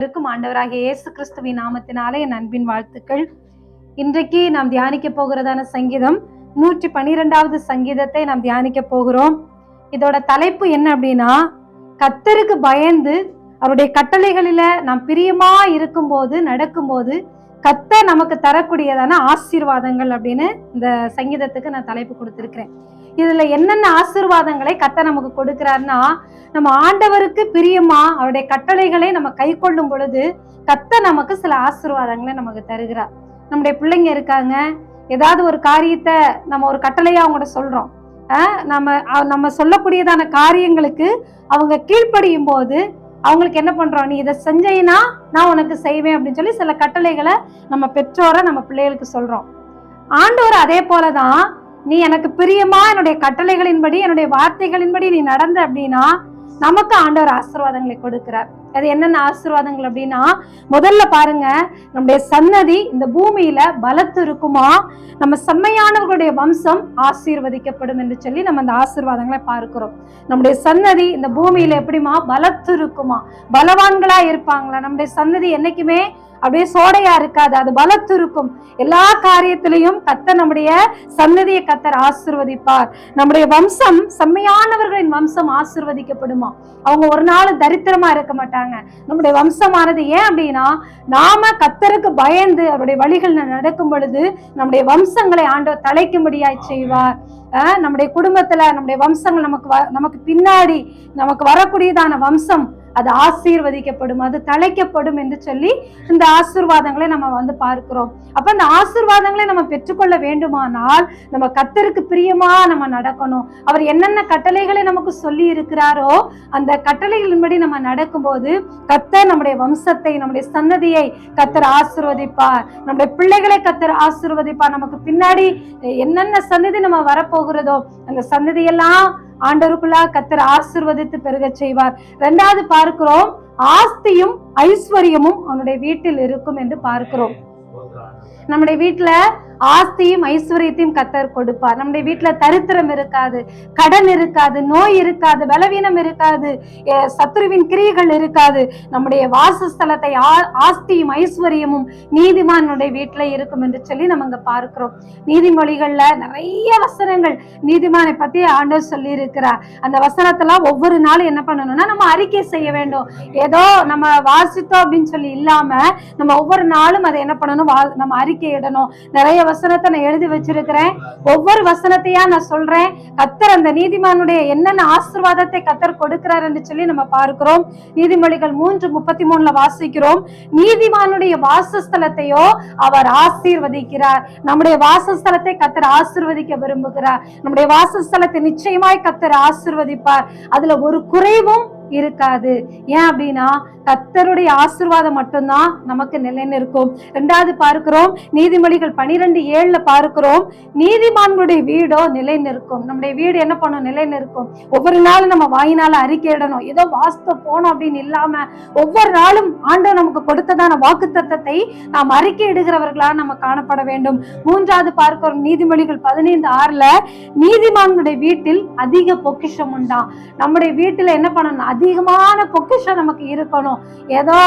இருக்கும் ஆண்டவராகிய இயேசு கிறிஸ்துவின் நாமத்தினாலே என் அன்பின் வாழ்த்துக்கள். இன்றைக்கு நாம் தியானிக்க போகிறதான சங்கீதம் நூற்றி பனிரெண்டாவது சங்கீதத்தை நாம் தியானிக்க போகிறோம். இதோட தலைப்பு என்ன அப்படின்னா கத்தருக்கு பயந்து அவருடைய கட்டளைகளில நாம் பிரியமா இருக்கும்போது நடக்கும்போது கத்த நமக்கு தரக்கூடியதான ஆசீர்வாதங்கள் அப்படின்னு இந்த சங்கீதத்துக்கு நான் தலைப்பு கொடுத்துருக்கிறேன். இதுல என்னென்ன ஆசிர்வாதங்களை கத்த நமக்கு கொடுக்கிறாருன்னா நம்ம ஆண்டவருக்கு பிரியமா அவருடைய கட்டளைகளை நம்ம கை கொள்ளும் பொழுது கத்த நமக்கு சில ஆசிர்வாதங்களை நமக்கு தருகிறார். நம்முடைய பிள்ளைங்க இருக்காங்க ஏதாவது ஒரு காரியத்தை நம்ம ஒரு கட்டளையா அவங்கள்ட்ட சொல்றோம். நம்ம நம்ம சொல்லக்கூடியதான காரியங்களுக்கு அவங்க கீழ்ப்படியும் போது அவங்களுக்கு என்ன பண்றோம்? நீ இதை செஞ்சைனா நான் உனக்கு செய்வேன் அப்படின்னு சொல்லி சில கட்டளைகளை நம்ம பெற்றோரை நம்ம பிள்ளைகளுக்கு சொல்றோம். ஆண்டவர் அதே போலதான் நீ எனக்கு பிரியமா என்னுடைய கட்டளைகளின்படி என்னுடைய வார்த்தைகளின்படி நீ நடந்த அப்படின்னா நமக்கு ஆண்டவர் ஆசீர்வாதங்களை கொடுக்கிறார். அது என்னென்ன ஆசீர்வாதங்கள் அப்படின்னா முதல்ல பாருங்க நம்முடைய சன்னதி இந்த பூமியில பலத்து இருக்குமா? நம்ம செம்மையானவர்களுடைய வம்சம் ஆசீர்வதிக்கப்படும் என்று சொல்லி நம்ம அந்த ஆசீர்வாதங்களை பார்க்கிறோம். நம்முடைய சன்னதி இந்த பூமியில எப்படிமா பலத்து இருக்குமா? பலவான்களா இருப்பாங்களா? நம்முடைய சன்னதி என்னைக்குமே அப்படியே சோடையா இருக்காது அது பலத்து இருக்கும். எல்லா காரியத்திலையும் கத்தர் நம்முடைய சன்னதியை கத்தர் ஆசிர்வதிப்பார். நம்முடைய வம்சம் செம்மையானவர்களின் வம்சம் ஆசிர்வதிக்கப்படுமா? அவங்க ஒரு நாள் தரித்திரமா இருக்க மாட்டாங்க. நம்முடைய வம்சமானது ஏன் அப்படின்னா நாம கத்தருக்கு பயந்து அவருடைய வழிகள் நடக்கும் பொழுது நம்முடைய வம்சங்களை ஆண்டவர் தலைக்கும்படியாய் செய்வார். நம்முடைய குடும்பத்துல நம்முடைய வம்சங்கள் நமக்கு நமக்கு பின்னாடி நமக்கு வரக்கூடியதான வம்சம் அது ஆசீர்வதிக்கப்படும்? அது தலைக்கப்படும் என்று சொல்லி இந்த ஆசிர்வாதங்களை நம்ம வந்து பார்க்கிறோம். அப்ப இந்த ஆசீர்வாதங்களை நம்ம பெற்றுக்கொள்ள வேண்டுமானால் நம்ம கத்தருக்கு பிரியமா நம்ம நடக்கணும். அவர் என்னென்ன கட்டளைகளை நமக்கு சொல்லி இருக்கிறாரோ அந்த கட்டளைகளின்படி நம்ம நடக்கும்போது கத்தர் நம்முடைய வம்சத்தை நம்முடைய சன்னதியை கத்தர் ஆசிர்வதிப்பார். நம்முடைய பிள்ளைகளை கத்தர் ஆசிர்வதிப்பார். நமக்கு பின்னாடி என்னென்ன சன்னதி நம்ம வரப்போகிறதோ அந்த சன்னதியெல்லாம் ஆண்டவருக்குள்ளா கத்தர் ஆசீர்வதித்து பெருகச் செய்வார். ரெண்டாவது பார்க்கிறோம் ஆஸ்தியும் ஐஸ்வர்யமும் அவனுடைய வீட்டில் இருக்கும் என்று பார்க்கிறோம். நம்முடைய வீட்டுல ஆஸ்தியும் ஐஸ்வர்யத்தையும் கத்தர் கொடுப்பார். நம்முடைய வீட்டுல தரித்திரம் இருக்காது கடன் இருக்காது நோய் இருக்காது பலவீனம் இருக்காது சத்ருவின் கிரியைகள் இருக்காது. நம்முடைய வாசஸ்தலத்தை ஆ- ஆஸ்தியும் ஐஸ்வர்யமும் நீதிமானுடைய வீட்டுல இருக்கும் என்று சொல்லி நம்ம அங்க பார்க்கிறோம். நீதிமொழிகள்ல நிறைய வசனங்கள் நீதிமானை பத்தி ஆண்டவர் சொல்லி இருக்கிறார் அந்த வசனத்தெல்லாம் ஒவ்வொரு நாளும் என்ன பண்ணணும்னா நம்ம அறிக்கை செய்ய வேண்டும். ஏதோ நம்ம வாசித்தோம் அப்படின்னு சொல்லி இல்லாம நம்ம ஒவ்வொரு நாளும் அதை என்ன பண்ணணும் நம்ம அறிக்கையிடணும் நிறைய வசனத்தை நான் எழுதி வச்சிருக்கிறேன். ஒவ்வொரு வசனத்தையா நான் சொல்றேன். கத்தர் அந்த நீதிமானுடைய என்னென்ன ஆசிர்வாதத்தை கத்தர் கொடுக்கிறாருன்னு சொல்லி நம்ம பார்க்கிறோம். நீதிமொழிகள் மூன்று முப்பத்தி மூணுல வாசிக்கிறோம். நீதிமானுடைய வாசஸ்தலத்தையோ அவர் ஆசீர்வதிக்கிறார். நம்முடைய வாசஸ்தலத்தை கத்தர் ஆசிர்வதிக்க விரும்புகிறார். நம்முடைய வாசஸ்தலத்தை நிச்சயமாய் கத்தர் ஆசிர்வதிப்பார். அதுல ஒரு குறைவும் இருக்காது. ஏன் அப்படின்னா கத்தருடைய ஆசீர்வாதம் மட்டும்தான் நமக்கு நிலைநிற்கும். ரெண்டாவது பார்க்கிறோம் நீதிமொழிகள் பனிரெண்டு ஏழுல பார்க்கிறோம் நீதிமான்களுடைய வீடோ நிலை நிற்கும் நம்முடைய வீடு என்ன பண்ணும்? நிலை நிற்கும் ஒவ்வொரு நாளும் நம்ம வாயினால அறிக்கையிடணும் ஏதோ வாஸ்து போனோம் அப்படின்னு இல்லாம ஒவ்வொரு நாளும் ஆண்டவர் நமக்கு கொடுத்ததான வாக்கு தத்தத்தை நாம் அறிக்கை நம்ம காணப்பட வேண்டும். மூன்றாவது பார்க்கிறோம் நீதிமொழிகள் பதினைந்து ஆறுல நீதிமான்களுடைய வீட்டில் அதிக பொக்கிஷம் உண்டா நம்முடைய வீட்டுல என்ன பண்ணணும்? அதிகமான பொக்கிஷம் நமக்கு இருக்கணும். ஏதோ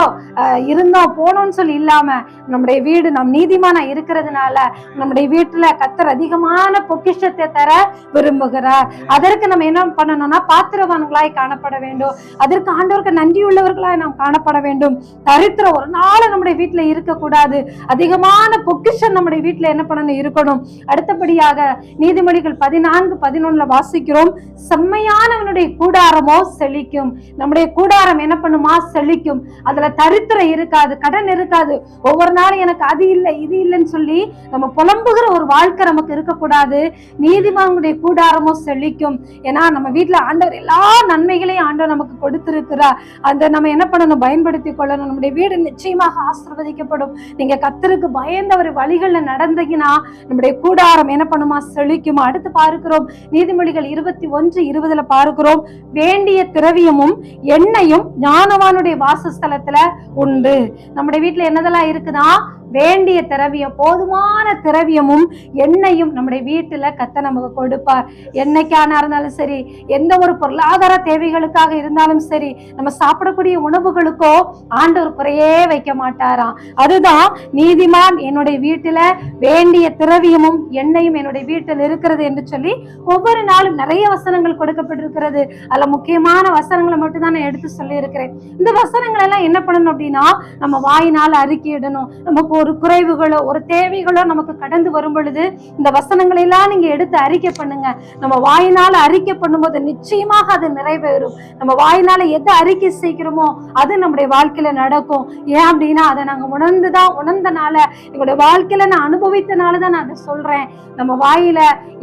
அஹ், இருந்தோம் போனோம்னு சொல்லி இல்லாம நம்முடைய வீடு நம் நீதிமானா இருக்கிறதுனால நம்முடைய வீட்டுல கத்தர் அதிகமான பொக்கிஷத்தை தர விரும்புகிறார். அதற்கு நம்ம என்ன பண்ணணும்னா பாத்திரவான்களாய் காணப்பட வேண்டும். அதற்கு ஆண்டவருக்கு நன்றியுள்ளவர்களாய் நாம் காணப்பட வேண்டும். தரித்திரம் ஒரு நாள் நம்முடைய வீட்டுல இருக்கக்கூடாது. அதிகமான பொக்கிஷம் நம்முடைய வீட்டுல என்ன பண்ணணும் இருக்கணும். அடுத்தபடியாக நீதிமொழிகள் பதினான்கு பதினொன்னுல வாசிக்கிறோம். செம்மையானவனுடைய கூடாரமோ செழிக்கும். நம்முடைய கூடாரம் என்ன பண்ணுமா? செழிக்கும். அதுல தரித்திரம் இருக்காது கடன் இருக்காது. ஒவ்வொரு நாளும் எனக்கு அது இல்லை இது இல்லைன்னு சொல்லி நம்ம புலம்புகிற ஒரு வாழ்க்கை நமக்கு இருக்கக்கூடாது. நீதிமானுடைய கூடாரமும் செழிக்கும். ஏன்னா நம்ம வீட்டுல ஆண்டவர் எல்லா நன்மைகளையும் ஆண்டவர் நமக்கு கொடுத்திருக்கிறார். அந்த நம்ம என்ன பண்ணணும்? பயன்படுத்தி கொள்ளணும். நம்முடைய வீடு நிச்சயமாக ஆசிர்வதிக்கப்படும். நீங்க கத்தருக்கு பயந்த ஒரு வழிகள்ல நடந்தீங்கன்னா நம்முடைய கூடாரம் என்ன பண்ணுமா? செழிக்குமா? அடுத்து பார்க்கிறோம். நீதிமொழிகள் இருபத்தி ஒன்று இருபதுல பார்க்கிறோம். வேண்டிய திரவியமும் எண்ணெயும் ஞானவானுடைய வாசஸ்தலத்துல உண்டு. நம்முடைய வீட்டுல என்னதெல்லாம் இருக்குதான் வேண்டிய திரவியம் போதுமான திரவியமும் எண்ணெயும் நம்முடைய வீட்டுல கத்த நமக்கு கொடுப்பார். என்னைக்கானா இருந்தாலும் சரி எந்த ஒரு பொருளாதார தேவைகளுக்காக இருந்தாலும் சரி நம்ம சாப்பிடக்கூடிய உணவுகளுக்கோ ஆண்டவர் குறையே வைக்க மாட்டாராம். அதுதான் நீதிமான் என்னுடைய வீட்டுல வேண்டிய திரவியமும் எண்ணெயும் என்னுடைய வீட்டில் இருக்கிறது என்று சொல்லி ஒவ்வொரு நாளும் நிறைய வசனங்கள் கொடுக்கப்பட்டிருக்கிறது. அதில் முக்கியமான வசனங்களை மட்டும் தான் நான் எடுத்து சொல்லியிருக்கிறேன். இந்த வசனங்கள் எல்லாம் என்ன பண்ணணும் அப்படின்னா நம்ம வாயினால் அறிக்கையிடணும் நமக்கு ஒரு குறைவுகளோ ஒரு தேவைகளோ நமக்கு கடந்து வரும் பொழுது இந்த வசனங்களை எல்லாம் நீங்க எடுத்து அறிக்கை பண்ணுங்க. நம்ம வாயினால அறிக்கை பண்ணும்போது நிச்சயமாக அது நிறைவேறும். நம்ம வாயினால எதை அறிக்கை செய்கிறோமோ அது நம்முடைய வாழ்க்கையில நடக்கும். ஏன் அப்படின்னா அதை நாங்க உணர்ந்துதான் உணர்ந்தனால எங்களுடைய வாழ்க்கையில நான் அனுபவித்தனால தான் நான் அதை சொல்றேன். நம்ம வாயில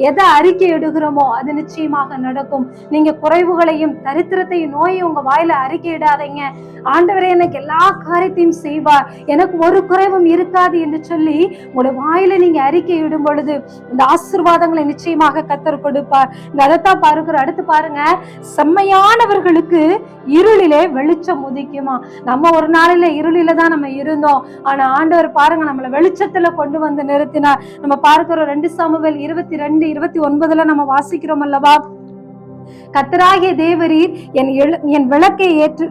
எதை அறிக்கை இடுகிறோமோ அது நிச்சயமாக நடக்கும். நீங்க குறைவுகளையும் தரித்திரத்தையும் நோயை உங்க வாயில அறிக்கையிடாதீங்க ஆண்டவரே எனக்கு எல்லா காரியத்தையும் செய்வார். எனக்கு ஒரு குறைவும் இருக்காது என்று சொல்லி உங்களுடைய வாயில நீங்க அறிக்கை இடும் பொழுது இந்த ஆசிர்வாதங்களை நிச்சயமாக கத்தர் கொடுப்பார். இந்த அதைத்தான் பாருக்கிற அடுத்து பாருங்க. செம்மையானவர்களுக்கு இருளிலே வெளிச்சம் உதிக்குமா? நம்ம ஒரு நாளில இருளில தான் நம்ம இருந்தோம். ஆனா ஆண்டவர் பாருங்க நம்மளை வெளிச்சத்துல கொண்டு வந்து நிறுத்தினார். நம்ம பார்க்கிறோம் ரெண்டு சாமுவேல் இருபத்தி ரெண்டு இருபத்தி ஒன்பதுல நம்ம வாசிக்கிறோம் அல்லவா? கத்தராகிய தேவரீர் என் என் விளக்கை ஏற்று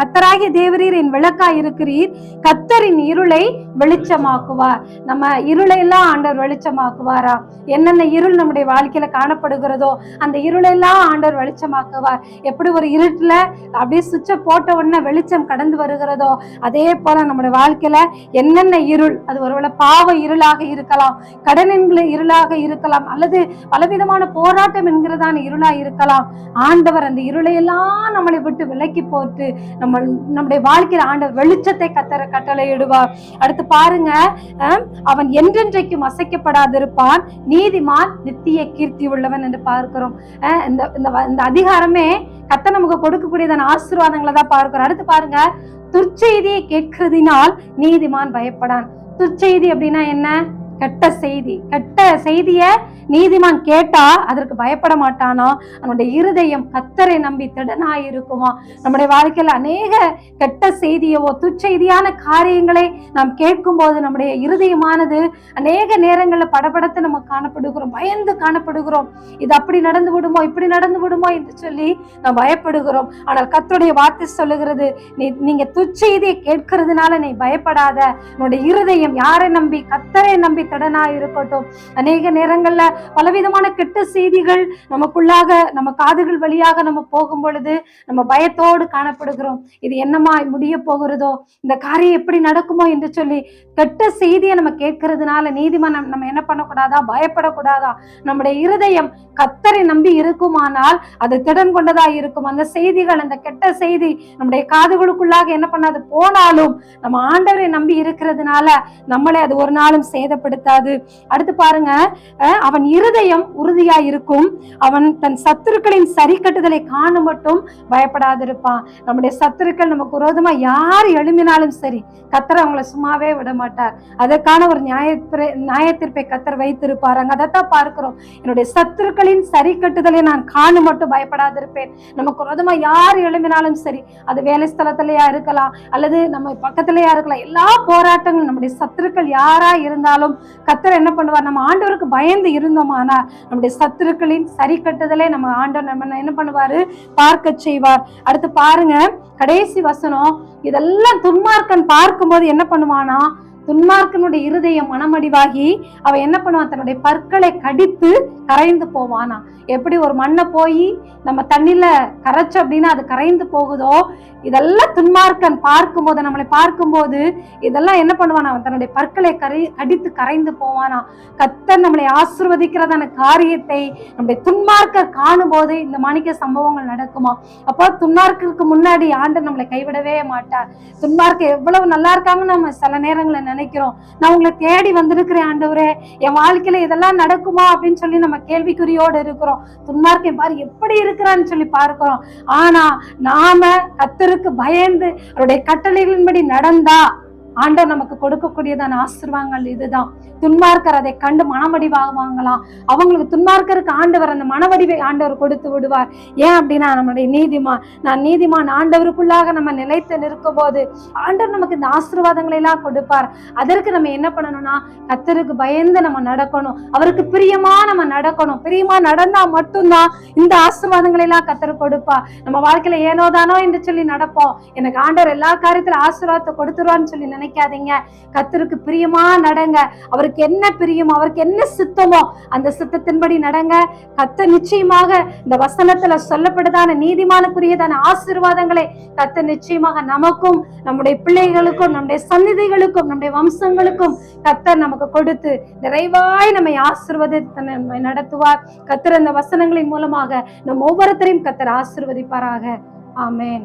கத்தராகிய தேவரீர் என் விளக்காய் இருக்கிறீர். கத்தரின் இருளை வெளிச்சமாக்குவார். நம்ம இருளை எல்லாம் ஆண்டவர் வெளிச்சமாக்குவாரா? என்னென்ன இருள் நம்முடைய வாழ்க்கையில காணப்படுகிறதோ அந்த இருளெல்லாம் ஆண்டவர் வெளிச்சமாக்குவார். எப்படி ஒரு இருட்டுல அப்படியே சுவிட்ச போட்ட உடனே வெளிச்சம் கடந்து வருகிறதோ அதே போல நம்முடைய வாழ்க்கையில என்னென்ன இருள் அது ஒருவேளை பாவ இருளாக இருக்கலாம் கடனின்களை இருளாக இருக்கலாம் அல்லது பலவிதமான போராட்டம் என்கிறதான இருளா இருக்கலாம். ஆண்டவர் அந்த இருளையெல்லாம் நம்மளை விட்டு விலக்கி போட்டு நம்ம நம்முடைய வாழ்க்கையில ஆண்டவர் வெளிச்சத்தை கத்தர கட்டளையிடுவார். அடுத்து பாருங்க அவன் என்றென்றைக்கும் அசைக்கப்படாதிருப்பான். நீதிமான் நித்திய கீர்த்தி உள்ளவன் என்று பார்க்கிறோம். இந்த இந்த இந்த அதிகாரமே கத்த நமக்கு கொடுக்கக்கூடியதான ஆசீர்வாதங்களை தான் பார்க்கிறோம் அடுத்து பாருங்க துர்ச்செய்தியை கேட்கிறதினால் நீதிமான் பயப்படான். துர்ச்செய்தி அப்படின்னா என்ன? கெட்ட செய்தி. கெட்ட செய்திய நீதிமான் கேட்டா அதற்கு பயப்பட மாட்டானா? அவனுடைய இருதயம் கத்தரை நம்பி திடனாய் இருக்குமா நம்முடைய வாழ்க்கையில அநேக கெட்ட செய்தியவோ துச்செய்தியான காரியங்களை நாம் கேட்கும் போது நம்முடைய இருதயமானது அநேக நேரங்களில் படபடத்து நம்ம காணப்படுகிறோம் பயந்து காணப்படுகிறோம். இது அப்படி நடந்து விடுமோ இப்படி நடந்து விடுமோ என்று சொல்லி நாம் பயப்படுகிறோம். ஆனால் கத்துடைய வார்த்தை சொல்லுகிறது நீ நீங்க துச்செய்தியை கேட்கறதுனால நீ பயப்படாத. உன்னுடைய இருதயம் யாரை நம்பி கத்தரை நம்பி திடனா இருக்கட்டும் அநேக நேரங்கள்ல பலவிதமான கெட்ட செய்திகள் நமக்குள்ளாக நம்ம காதுகள் வழியாக நம்ம போகும் பொழுது நம்ம பயத்தோடு காணப்படுகிறோம். இது என்னமா முடிய போகிறதோ இந்த காரியம் எப்படி நடக்குமோ என்று சொல்லி கெட்ட செய்தியை நம்ம கேட்கறதுனால நீதிமன்றம் நம்ம என்ன பண்ணக்கூடாதா? பயப்படக்கூடாதா? நம்முடைய இருதயம் கத்தரை நம்பி இருக்குமானால் அது திடன் கொண்டதா இருக்கும். அந்த செய்திகள் அந்த கெட்ட செய்தி நம்முடைய காதுகளுக்குள்ளாக என்ன பண்ணாது? போனாலும் நம்ம ஆண்டவரை நம்பி இருக்கிறதுனால நம்மளை அது ஒரு நாளும் சேதப்படுத்தாது. அடுத்து பாருங்க அவன் அவன் இருதயம் உறுதியா இருக்கும் அவன் தன் சத்துருக்களின் சரி கட்டுதலை காண மட்டும் பயப்படாதிருப்பான். நம்முடைய சத்துருக்கள் நமக்கு விரோதமா யார் எழுமினாலும் சரி கத்தர் அவங்களை சும்மாவே விட மாட்டார். அதற்கான ஒரு நியாய நியாயத்திற்பை கத்தர் வைத்திருப்பாருங்க அதைத்தான் பார்க்கிறோம். என்னுடைய சத்துருக்களின் சரி கட்டுதலை நான் காண மட்டும் பயப்படாதிருப்பேன். நமக்கு விரோதமா யார் எழுமினாலும் சரி அது வேலை ஸ்தலத்திலேயா இருக்கலாம் அல்லது நம்ம பக்கத்திலேயா இருக்கலாம் எல்லா போராட்டங்களும் நம்முடைய சத்துருக்கள் யாரா இருந்தாலும் கத்தர் என்ன பண்ணுவார்? நம்ம ஆண்டவருக்கு பயந்து இருந்து இருந்தோமானா நம்முடைய சத்துருக்களின் சரி கட்டுதலை நம்ம ஆண்டவர் நம்ம என்ன பண்ணுவாரு? பார்க்க செய்வார். அடுத்து பாருங்க கடைசி வசனம் இதெல்லாம் துன்மார்க்கன் பார்க்கும்போது என்ன பண்ணுவானா? துன்மார்க்கனுடைய இருதயம் மனமடிவாகி அவன் என்ன பண்ணுவான்? தன்னுடைய பற்களை கடித்து கரைந்து போவானா? எப்படி ஒரு மண்ணை போய் நம்ம தண்ணியில கரைச்சு அப்படின்னா அது கரைந்து போகுதோ? இதெல்லாம் துன்மார்க்கன் பார்க்கும்போது நம்மளை பார்க்கும்போது இதெல்லாம் என்ன பண்ணுவானா? அவன் தன்னுடைய பற்களை கரை கடித்து கரைந்து போவானா? கத்தர் நம்மளை ஆசிர்வதிக்கிறதான காரியத்தை நம்முடைய துன்மார்க்கர் காணும்போது இந்த மாணிக்க சம்பவங்கள் நடக்குமா? அப்போ துன்மார்க்கு முன்னாடி ஆண்டு நம்மளை கைவிடவே மாட்டார். துன்மார்க்க எவ்வளவு நல்லா இருக்காங்கன்னு நம்ம சில நேரங்களில் நினைக்கிறோம். நான் உங்களை தேடி வந்திருக்கிறேன் ஆண்டவரே. என் வாழ்க்கையில இதெல்லாம் நடக்குமா அப்படின்னு சொல்லி நம்ம கேள்விக்குறியோடு இருக்கிறோம். துன்மார்க்கன் பாரு எப்படி இருக்கிறான்னு சொல்லி பார்க்கிறோம். ஆனா நாம கத்தருக்கு பயந்து அவருடைய கட்டளைகளின்படி நடந்தா ஆண்டவர் நமக்கு கொடுக்கக்கூடியதான ஆசிர்வாதங்கள் இதுதான். துன்மார்க்கர் அதை கண்டு மனமடிவாகுவாங்களாம் அவங்களுக்கு துன்மார்க்கருக்கு ஆண்டவர் அந்த மனவடிவை ஆண்டவர் கொடுத்து விடுவார். ஏன் அப்படின்னா நம்முடைய நீதிமான் நான் நீதிமான் ஆண்டவருக்குள்ளாக நம்ம நிலைத்து நிற்கும் போது ஆண்டவர் நமக்கு இந்த ஆசீர்வாதங்களை எல்லாம் கொடுப்பார். அதற்கு நம்ம என்ன பண்ணணும்னா கத்தருக்கு பயந்து நம்ம நடக்கணும். அவருக்கு பிரியமா நம்ம நடக்கணும். பிரியமா நடந்தா மட்டும்தான் இந்த ஆசீர்வாதங்களை எல்லாம் கத்தர் கொடுப்பா நம்ம வாழ்க்கையில ஏனோதானோ என்று சொல்லி நடப்போம். எனக்கு ஆண்டவர் எல்லா காரியத்துல ஆசீர்வாதத்தை கொடுத்துருவான்னு சொல்லி நினைக்காதீங்க. கத்தருக்கு பிரியமா நடங்க. அவருக்கு என்ன பிரியமோ அவருக்கு என்ன சித்தமோ அந்த சித்தத்தின்படி நடங்க. கத்த நிச்சயமாக இந்த வசனத்துல சொல்லப்படுதான நீதிமானுக்குரியதான ஆசீர்வாதங்களை கத்த நிச்சயமாக நமக்கும் நம்முடைய பிள்ளைகளுக்கும் நம்முடைய சந்நிதிகளுக்கும் நம்முடைய வம்சங்களுக்கும் கத்தர் நமக்கு கொடுத்து நிறைவாய் நம்மை ஆசிர்வதித்து நம்மை நடத்துவார். கத்தர் அந்த வசனங்களின் மூலமாக நம் ஒவ்வொருத்தரையும் கத்தர் ஆசிர்வதிப்பாராக. ஆமேன்.